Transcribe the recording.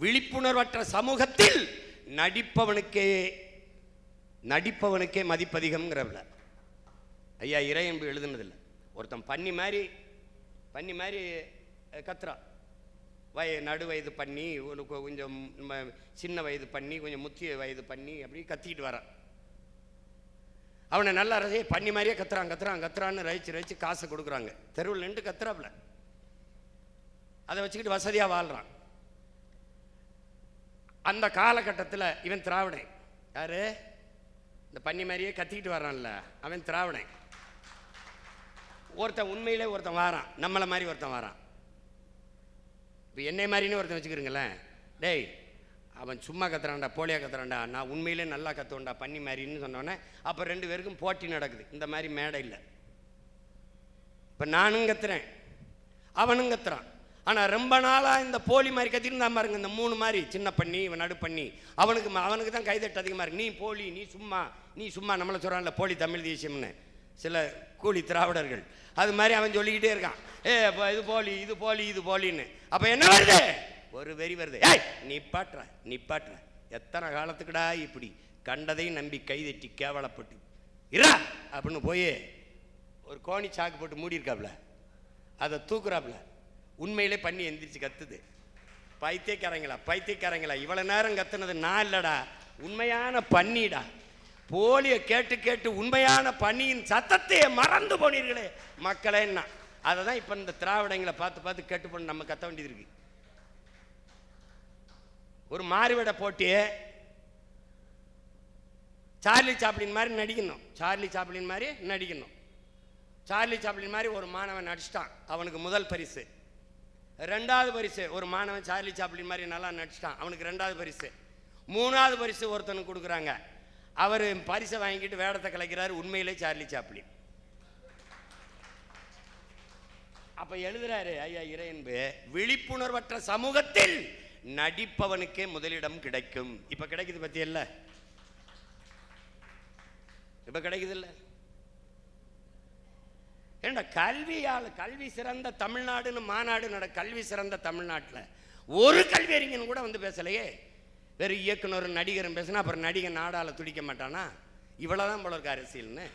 விழிப்புணர்வற்ற சமூகத்தில் நடிப்பவனுக்கே நடிப்பவனுக்கே மதிப்பதிகம்ங்கிறவள. ஐயா இறையன்பு எழுதுனதில்லை. ஒருத்தன் பண்ணி மாதிரி பண்ணி மாதிரி கத்துறான் வய நடு வயது பண்ணி ஒரு கொஞ்சம் சின்ன வயது பண்ணி கொஞ்சம் முத்திய வயது பண்ணி அப்படி கத்திக்கிட்டு வரான் அவனை நல்லா ரசி பண்ணி மாதிரியே கத்துறான் கத்துறான் கத்துறான்னு ரசிச்சு ரசிச்சு காசை கொடுக்குறாங்க. தெருவில் நின்று கத்துறாப்புல அதை வச்சுக்கிட்டு வசதியாக வாழ்கிறான் அந்த காலகட்டத்தில் இவன் திராவிடன் யாரு? இந்த பன்னி மாதிரியே கத்திக்கிட்டு வரான்ல அவன் திராவிடன் ஒருத்தன் உண்மையிலே ஒருத்தன் வாரான் நம்மளை மாதிரி ஒருத்தன் வாரான். இப்போ என்னை மாதிரின்னு ஒருத்தன் வச்சுக்கிறீங்களேன். டேய் அவன் சும்மா கத்துறான்டா போலியா கத்துறான்டா நான் உண்மையிலே நல்லா கத்துவேன்டா பண்ணி மாதிரின்னு சொன்னோன்னே அப்போ ரெண்டு பேருக்கும் போட்டி நடக்குது. இந்த மாதிரி மேடை இல்லை. இப்போ நானும் கத்துறேன் அவனும் கத்துறான். ஆனால் ரொம்ப நாளாக இந்த போலி மாதிரி கத்திருந்தா பாருங்க இந்த மூணு மாதிரி சின்ன பண்ணி இவன் நடு பண்ணி அவனுக்கு அவனுக்கு தான் கைதட்டு அதிகமாக இருக்கு. நீ போலி நீ சும்மா நீ சும்மா நம்மளை சொல்கிறான்ல போலி தமிழ் தேசியம்னு. சில கூலி திராவிடர்கள். அது மாதிரி அவன் சொல்லிக்கிட்டே இருக்கான். ஏ அப்ப இது போலி இது போலி இது போலின்னு. அப்போ என்ன வருது? ஒரு வெறி வருது. ஏய் நிப்பாட்டுற நிப்பாட்டுற. எத்தனை காலத்துக்குடா இப்படி கண்டதையும் நம்பி கைதட்டி கேவலப்பட்டு. இரா! அப்படின்னு போய் ஒரு கோணி சாக்கு போட்டு மூடி அதை தூக்குறாப்புல. உண்மையிலே பண்ணி எந்திரிச்சு கத்துது. பைத்தியக்காரங்களா பைத்தியக்காரங்களா இவ்வளோ நேரம் கத்துனது நான் இல்லடா. உண்மையான பண்ணிடா. போலியை கேட்டு கேட்டு உண்மையான பணியின் சத்தத்தையே மறந்து போனீர்களே மக்களே என்ன? அதை தான் இப்போ இந்த திராவிடங்களை பார்த்து பார்த்து கேட்டு போன நம்ம கத்த வேண்டியது இருக்கு. ஒரு மாறுவிட போட்டியே சார்லி சாப்ளின் மாதிரி நடிக்கணும். சார்லி சாப்ளின் மாதிரி நடிக்கணும். சார்லி சாப்ளின் மாதிரி ஒரு மாணவன் நடிச்சிட்டான். அவனுக்கு முதல் பரிசு. ரெண்டாவது பரிசு. ஒரு மாணவன் சார்லி சாப்ளின் மாதிரி நல்லா நடிச்சிட்டான். அவனுக்கு ரெண்டாவது பரிசு. மூணாவது பரிசு ஒருத்தனுக்கு கொடுக்குறாங்க. அவர் பரிசை வாங்கிட்டு வேடத்தை கலைக்கிறாரு. உண்மையிலே சார்லி சாப்ளின். அப்போ எழுதுறாரு ஐயா இறையன்பு விழிப்புணர்வற்ற சமூகத்தில் நடிப்பவனுக்கே முதலிடம் கிடைக்கும். இப்போ கிடைக்குது பத்தி இல்லை? இப்போ கிடைக்குது இல்லை? ஏண்டா கல்வியால் கல்வி சிறந்த தமிழ்நாடுன்னு மாநாடு நட கல்வி சிறந்த தமிழ்நாட்டில். ஒரு கல்வி அறிஞன் கூட வந்து பேசலையே. வெறும் இயக்குனர் நடிகரும் பேசினா அப்புறம் நடிகன் நாடால துடிக்க மாட்டானா? இவ்வளோதான் போல இருக்கு அரசியல்னு.